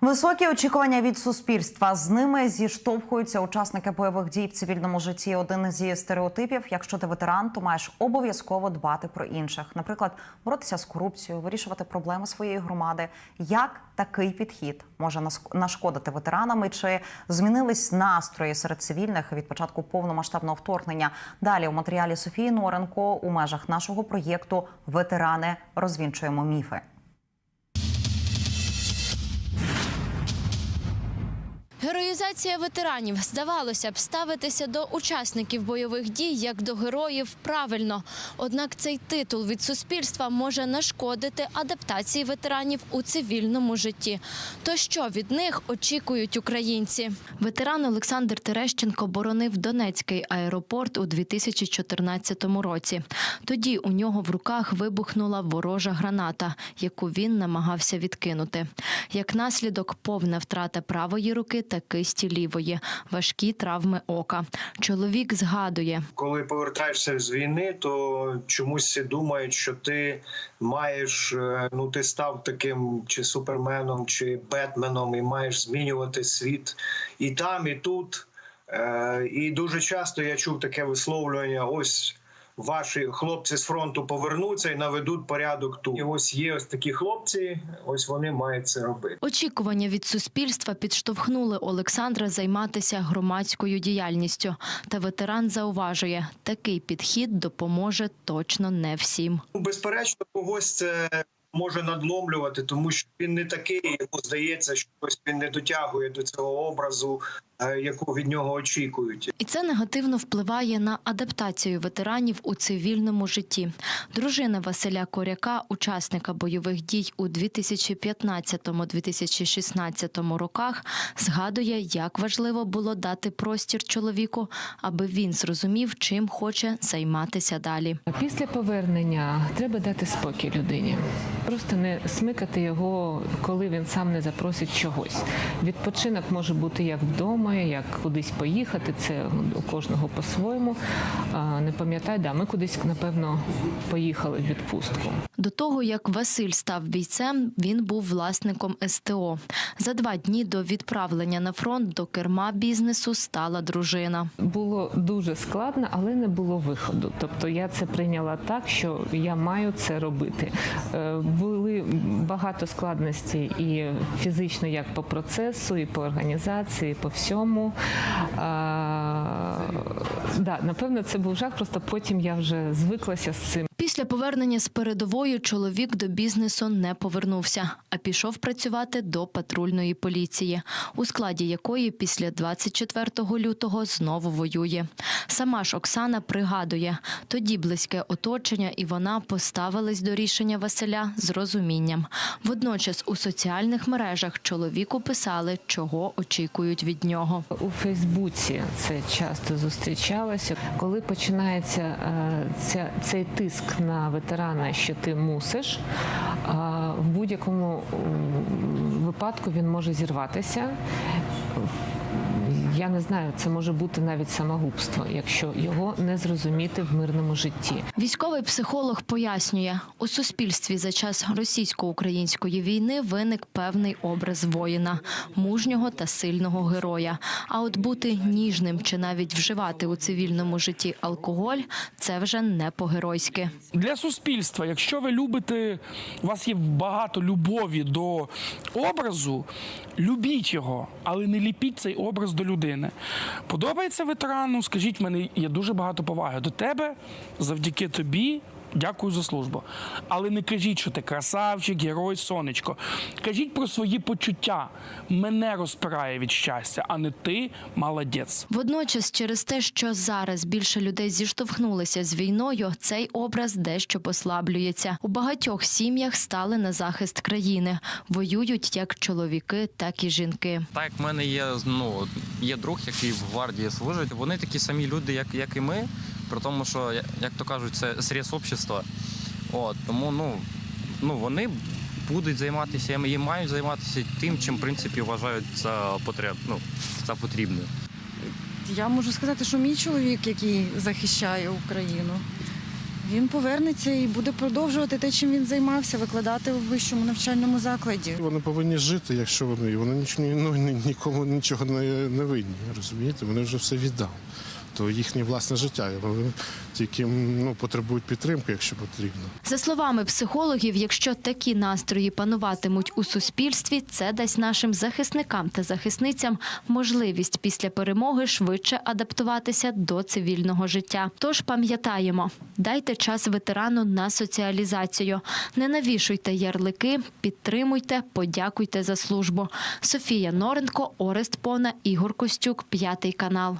Високі очікування від суспільства з ними зіштовхуються учасники бойових дій в цивільному житті. Один зі стереотипів: якщо ти ветеран, то маєш обов'язково дбати про інших, наприклад, боротися з корупцією, вирішувати проблеми своєї громади. Як такий підхід може нашкодити ветеранам? І Чи змінились настрої серед цивільних від початку повномасштабного вторгнення? Далі у матеріалі Софії Норенко у межах нашого проєкту Ветерани розвінчуємо міфи. Героїзація ветеранів здавалося б ставитися до учасників бойових дій як до героїв правильно. Однак цей титул від суспільства може нашкодити адаптації ветеранів у цивільному житті. То що від них очікують українці? Ветеран Олександр Терещенко боронив Донецький аеропорт у 2014 році. Тоді у нього в руках вибухнула ворожа граната, яку він намагався відкинути. Як наслідок, повна втрата правої руки та кисті лівої, важкі травми ока. Чоловік згадує, коли повертаєшся з війни, то чомусь всі думають, що ти маєш, е, ну ти став таким чи суперменом, чи бетменом, і маєш змінювати світ і там, і тут. Е, І дуже часто я чув таке висловлювання: ось. Ваші хлопці з фронту повернуться і наведуть порядок тут. І ось є ось такі хлопці, ось вони мають це робити. очікування від суспільства підштовхнули Олександра займатися громадською діяльністю. Та ветеран зауважує, такий підхід допоможе точно не всім. Ну, безперечно, когось це може надломлювати, тому що він не такий, йому здається, що ось він не дотягує до цього образу, яку від нього очікують. І це негативно впливає на адаптацію ветеранів у цивільному житті. Дружина Василя Коряка, учасника бойових дій у 2015-2016 роках, згадує, як важливо було дати простір чоловіку, аби він зрозумів, чим хоче займатися далі. Після повернення треба дати спокій людині. Просто не смикати його, коли він сам не запросить чогось. Відпочинок може бути як вдома, як кудись поїхати. Це у кожного по-своєму. Не пам'ятаю, да, ми кудись, напевно, поїхали в відпустку. До того, як Василь став бійцем, він був власником СТО. За два дні до відправлення на фронт до керма бізнесу стала дружина. Було дуже складно, але не було виходу. Тобто я це прийняла так, що я маю це робити. Е, Були багато складностей і фізично, як по процесу, і по організації, і по всьому. А, да, напевно, це був жах. Просто потім я вже звиклася з цим. Після повернення з передової чоловік до бізнесу не повернувся, а пішов працювати до патрульної поліції, у складі якої після 24 лютого знову воює. Сама ж Оксана пригадує, тоді близьке оточення і вона поставились до рішення Василя з розумінням. Водночас у соціальних мережах чоловіку писали, чого очікують від нього. У Фейсбуці це часто зустрічалося. Коли починається е, ця, цей тиск на ветерана, що ти мусиш, в будь-якому випадку він може зірватися. Я не знаю, це може бути навіть самогубство, якщо його не зрозуміти в мирному житті. Військовий психолог пояснює, у суспільстві за час російсько-української війни виник певний образ воїна, мужнього та сильного героя. А от бути ніжним чи навіть вживати у цивільному житті алкоголь це вже не по-геройськи. для суспільства, якщо ви любите, у вас є багато любові до образу, любіть його, але не ліпіть цей образ до людини. Подобається ветерану, скажіть мене, є дуже багато поваги до тебе, завдяки тобі. Дякую за службу. Але не кажіть, що ти красавчик, герой, сонечко. Кажіть про свої почуття. Мене розпирає від щастя, а не ти молодець. Водночас, через те, що зараз більше людей зіштовхнулися з війною, цей образ дещо послаблюється. У багатьох сім'ях стали на захист країни. Воюють як чоловіки, так і жінки. Так в мене є ну є друг, який в гвардії служить. Вони такі самі люди, як, як і ми. При тому, що як то кажуть, це срез общества. От тому ну, ну вони будуть займатися і мають займатися тим, чим в принципі вважають за потреб, ну, за потрібне. Я можу сказати, що мій чоловік, який захищає Україну, Він повернеться і буде продовжувати те, чим він займався, викладати у вищому навчальному закладі. Вони повинні жити, якщо вони вони нічого ну, ні- нікому нічого не, не винні. Розумієте, вони вже все віддали. То їхнє власне життя. Вони тільки ну, потребують підтримки, якщо потрібно. За словами психологів, якщо такі настрої пануватимуть у суспільстві, це дасть нашим захисникам та захисницям можливість після перемоги швидше адаптуватися до цивільного життя. Тож пам'ятаємо, дайте час ветерану на соціалізацію. Не навішуйте ярлики, підтримуйте, подякуйте за службу. Софія Норенко, Орест Пона, Ігор Костюк, п'ятий канал.